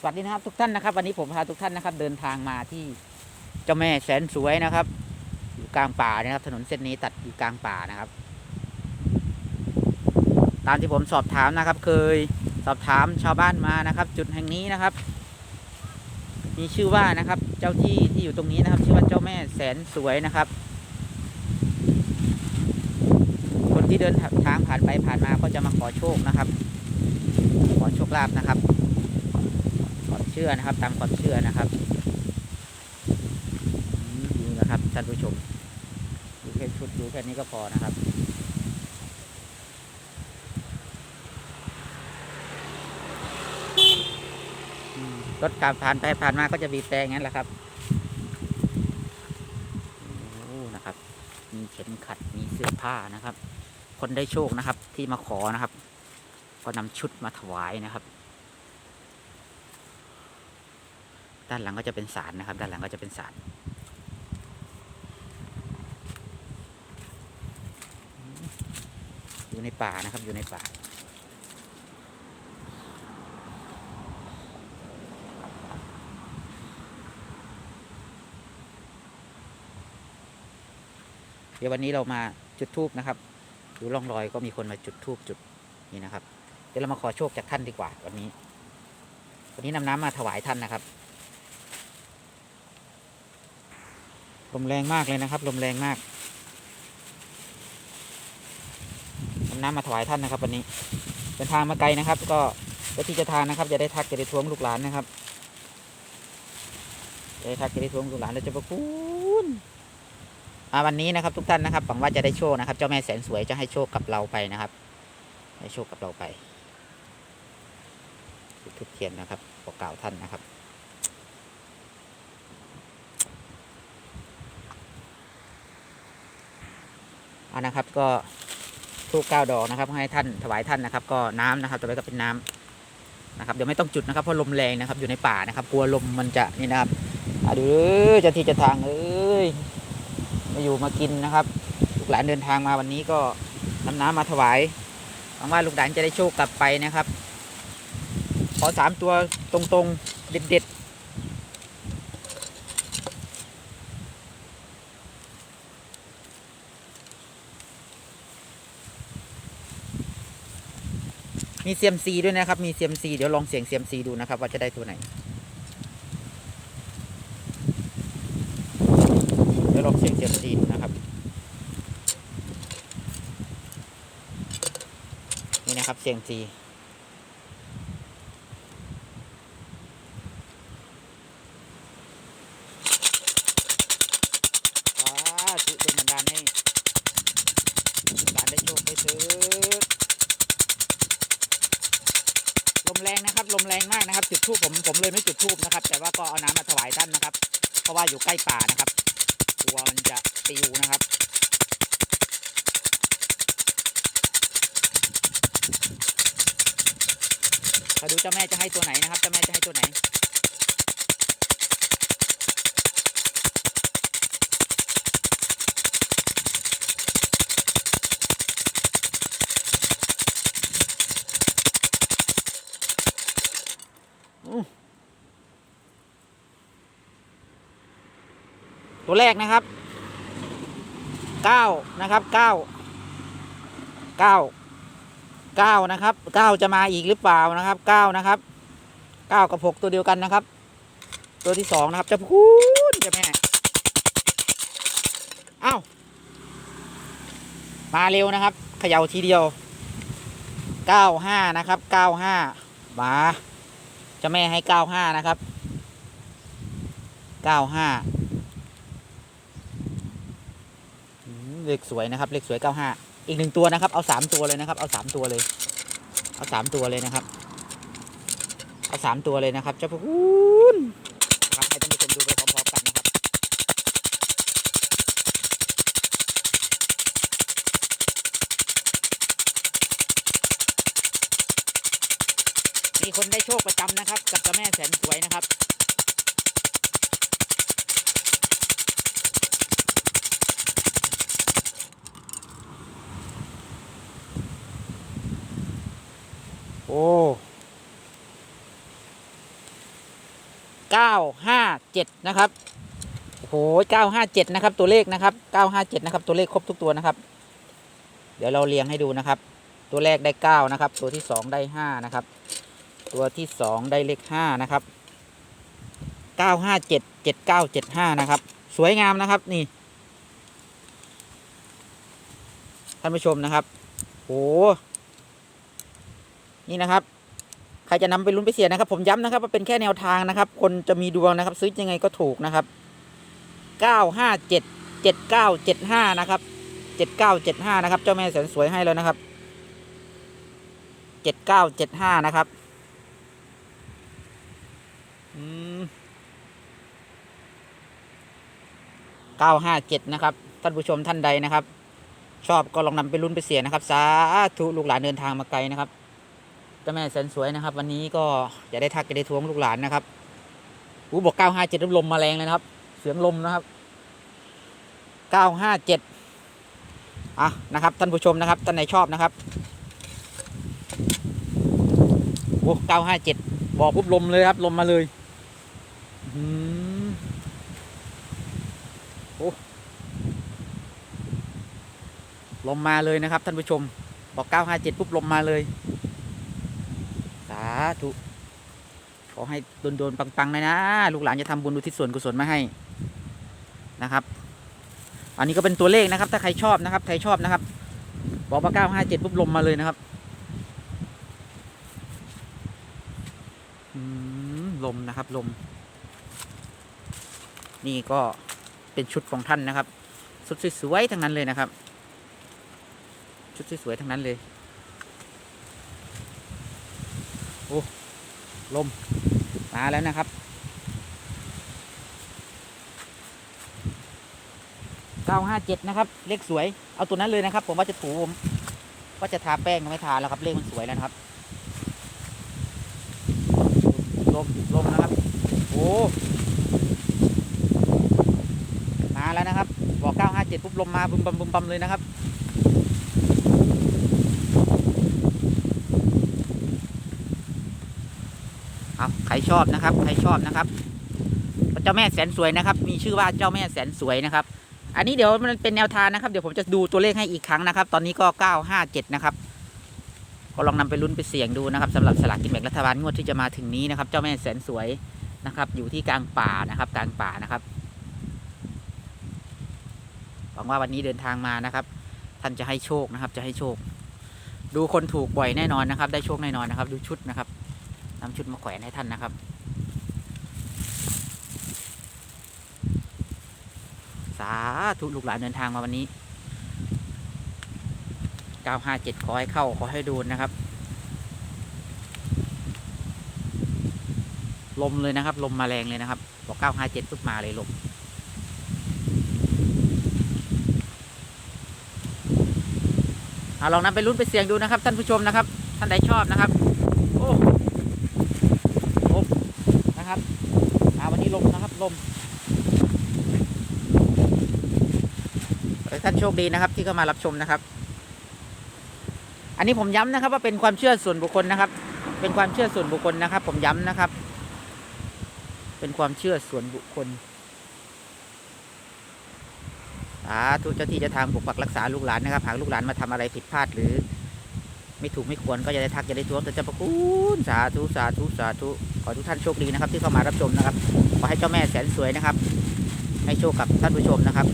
สวัสดีนะครับทุกท่านนะครับ วันนี้ผมพาทุกท่านนะครับ เดินทางมาที่เจ้าแม่แสนสวยนะครับ อยู่กลางป่านะครับ ถนนเส้นนี้ตัดอยู่กลางป่านะครับ ตามที่ผมสอบถามนะครับ เคยสอบถามชาวบ้านมานะครับ จุดแห่งนี้นะครับ มีชื่อว่านะครับ เจ้าที่ที่อยู่ตรงนี้นะครับ ชื่อว่าเจ้าแม่แสนสวยนะครับ คนที่เดินทางผ่านไปผ่านมาก็จะมาขอโชคนะครับ ขอโชคลาภนะครับ ชื่อนะครับ ตามความเชื่อนะครับดูนะครับท่านผู้ชมดูแค่ชุดดูแค่นี้ก็พอนะครับรถการผ่านไปผ่านมาก็จะบีบแต่งั้นแหละครับโอ้นะครับ มีเข็มขัดมีเสื้อผ้านะครับ คนได้โชคนะครับ ที่มาขอนะครับ ก็นำชุดมาถวายนะครับ ด้านหลังก็จะเป็นศาลนะครับ ด้านหลังก็จะเป็นศาลอยู่ในป่านะครับอยู่ในป่าเดี๋ยววันนี้เรามาจุดทูบนะครับดูร่องรอยก็มีคนมาจุดทูบจุดนี่นะครับ เดี๋ยวเรามาขอโชคจากท่านดีกว่าวันนี้ วันนี้นำน้ำมาถวายท่านนะครับ ลมแรงมากเลยนะครับ ลมแรงมากนำน้ำมาถวายท่านนะครับ วันนี้เดินทางมาไกลนะครับ ก็เจ้าที่จะทานนะครับ จะได้ทักจะได้ทวงลูกหลานนะครับจะได้ทักจะได้ทวงลูกหลานแล้วจะประคุณอาวันนี้นะครับ ทุกท่านนะครับหวังว่าจะได้โชคนะครับ เจ้าแม่แสนสวยจะให้โชคกับเราไปนะครับ ให้โชคกับเราไปทุกเทียนนะครับบอกกล่าวท่านนะครับ เอา นะครับ ก็ทูบเก้าดอกนะครับ ให้ท่านถวายท่านนะครับ ก็น้ำนะครับต่อไปก็เป็นน้ำนะครับเดี๋ยวไม่ต้องจุดนะครับเพราะลมแรงนะครับอยู่ในป่านะครับ กลัวลมมันจะนี่นะครับอะดูเด้อจะที่จะทางเอ้ยมาอยู่มากินนะครับลูกหลานเดินทางมาวันนี้ก็นำน้ำมาถวายหวังว่าลูกหลานจะได้โชคกลับไปนะครับ ขอสามตัวตรงๆ เด็ดๆ มีเซียมซีด้วยนะครับ มีเซียมซีเดี๋ยวลองเสียงเซียมซีดูนะครับ ว่าจะได้ตัวไหน เดี๋ยวลองเสียงเซียมซีนะครับ นี่นะครับเซียมซี มแรงนะครับ ลมแรงมากนะครับ จุดทูบผมผมเลยไม่จุดทูบนะครับ แต่ว่าก็เอาน้ำมาถวายท่านนะครับ เพราะว่าอยู่ใกล้ป่านะครับกลัวมันจะปิวนะครับมาดูเจ้าแม่จะให้ตัวไหนนะครับเจ้าแม่จะให้ตัวไหน ตัวแรกนะครับเก้านะครับเก้าเก้าเก้านะครับเก้าจะมาอีกหรือเปล่านะครับเก้านะครับเก้ากับหกตัวเดียวกันนะครับ ตัวที่สองนะครับ จะพูดจะแม่เอ้ามาเร็วนะครับเขย่าทีเดียวเก้าห้านะครับเก้าห้ามา จะแม่ให้เก้าห้านะครับเก้าห้าเลขสวยนะครับ เลขสวยเก้าห้าอีกหนึ่งตัวนะครับ เอาสามตัวเลยนะครับ เอาสามตัวเลย เอาสามตัวเลยนะครับ เอาสามตัวเลยนะครับเจ้าพระคุณครับให้ท่านผู้ชมดูไปพร้อม มีคนได้โชคประจำนะครับ กับเจ้าแม่แสนสวยนะครับ โอ้เก้าห้าเจ็ดนะครับโอ้โหเก้าห้าเจ็ดนะครับ ตัวเลขนะครับเก้าห้าเจ็ดนะครับ ตัวเลขครบทุกตัวนะครับ เดี๋ยวเราเรียงให้ดูนะครับ ตัวแรกได้เก้านะครับ ตัวที่สองได้ห้านะครับ ตัวที่สองได้เลขห้านะครับเก้าห้าเจ็ดเจ็ดเก้าเจ็ดห้านะครับ สวยงามนะครับนี่ท่านผู้ชมนะครับโอ้นี่นะครับ ใครจะนำไปลุ้นไปเสียนะครับ ผมย้ำนะครับว่าเป็นแค่แนวทางนะครับ คนจะมีดวงนะครับ ซื้อยังไงก็ถูกนะครับเก้าห้าเจ็ดเจ็ดเก้าเจ็ดห้านะครับเจ็ดเก้าเจ็ดห้านะครับ เจ้าแม่แสนสวยให้แล้วนะครับเจ็ดเก้าเจ็ดห้านะครับ เก้าห้าเจ็ดนะครับ ท่านผู้ชมท่านใดนะครับ ชอบก็ลองนำไปลุ้นไปเสียนะครับ สาธุลูกหลานเดินทางมาไกลนะครับเจ้าแม่แสนสวยนะครับ วันนี้ก็จะได้ทักจะได้ทวงลูกหลานนะครับอู้บอกเก้าห้าเจ็ดลมมาแรงเลยนะครับ เสียงลมนะครับเก้าห้าเจ็ดอะนะครับ ท่านผู้ชมนะครับท่านไหนชอบนะครับโอ้เก้าห้าเจ็ดบอกปุ๊บลมเลยครับ ลมมาเลย อื้อหือโอ้ลมมาเลยนะครับท่านผู้ชมบอก 957 ปุ๊บลมมาเลย สาธุ ขอให้โดนๆปังๆเลยนะ ลูกหลานจะทำบุญอุทิศส่วนกุศลมาให้นะครับ อันนี้ก็เป็นตัวเลขนะครับ ถ้าใครชอบนะครับ ใครชอบนะครับ บอกว่า 957 ปุ๊บลมมาเลยนะครับลมนะครับลม นี่ก็เป็นชุดของท่านนะครับชุดสวยๆทั้งนั้นเลยนะครับ ชุดสวยๆทั้งนั้นเลยโอ้ลมมาแล้วนะครับ957นะครับ เลขสวยเอาตัวนั้นเลยนะครับ ผมว่าจะถูผมว่าจะทาแป้งก็ไม่ทาแล้วครับเลขมันสวยแล้วนะครับลมลมนะครับ โอ้ มาแล้วนะครับ บอก957ปุ๊บลมมาบึมบัมบึมบัมเลยนะครับ เอาใครชอบนะครับ ใครชอบนะครับเจ้าแม่แสนสวยนะครับ มีชื่อว่าเจ้าแม่แสนสวยนะครับ อันนี้เดี๋ยวมันเป็นแนวทางนะครับ เดี๋ยวผมจะดูตัวเลขให้อีกครั้งนะครับ ตอนนี้ก็957นะครับก็ลองนำไปลุ้นไปเสี่ยงดูนะครับสำหรับสลากกินแบ่งรัฐบาลงวดที่จะมาถึงนี้นะครับ เจ้าแม่แสนสวยนะครับ อยู่ที่กลางป่านะครับ กลางป่านะครับ วังว่าวันนี้เดินทางมานะครับ ท่านจะให้โชคนะครับ จะให้โชค ดูคนถูกบ่อยแน่นอนนะครับ ได้โชคแน่นอนนะครับ ดูชุดนะครับนำชุดมาแขวนให้ท่านนะครับ สาธุลูกหลานเดินทางมาวันนี้ 957 ขอให้เข้าขอให้ดูนะครับ ลมเลยนะครับ ลมมาแรงเลยนะครับบอก957ปุ๊บมาเลยลม เอาลองนำไปลุ้นไปเสี่ยงดูนะครับ ท่านผู้ชมนะครับ ท่านใดชอบนะครับ โอ้ลมนะครับอาวันนี้ลมนะครับลมท่านโชคดีนะครับ ที่เข้ามารับชมนะครับ อันนี้ผมย้ำนะครับ ว่าเป็นความเชื่อส่วนบุคคลนะครับ เป็นความเชื่อส่วนบุคคลนะครับ ผมย้ำนะครับ เป็นความเชื่อส่วนบุคคลาธุเจ้าที่จะทางปกปักรักษาลูกหลานนะครับหากลูกหลานมาทำอะไรผิดพลาดหรือ ไม่ถูกไม่ควรก็จะได้ทักจะได้ทวงแต่จะประคุณสาธุสาธุสาธุขอทุกท่านโชคดีนะครับ ที่เข้ามารับชมนะครับขอให้เจ้าแม่แสนสวยนะครับ ให้โชคกับท่านผู้ชมนะครับ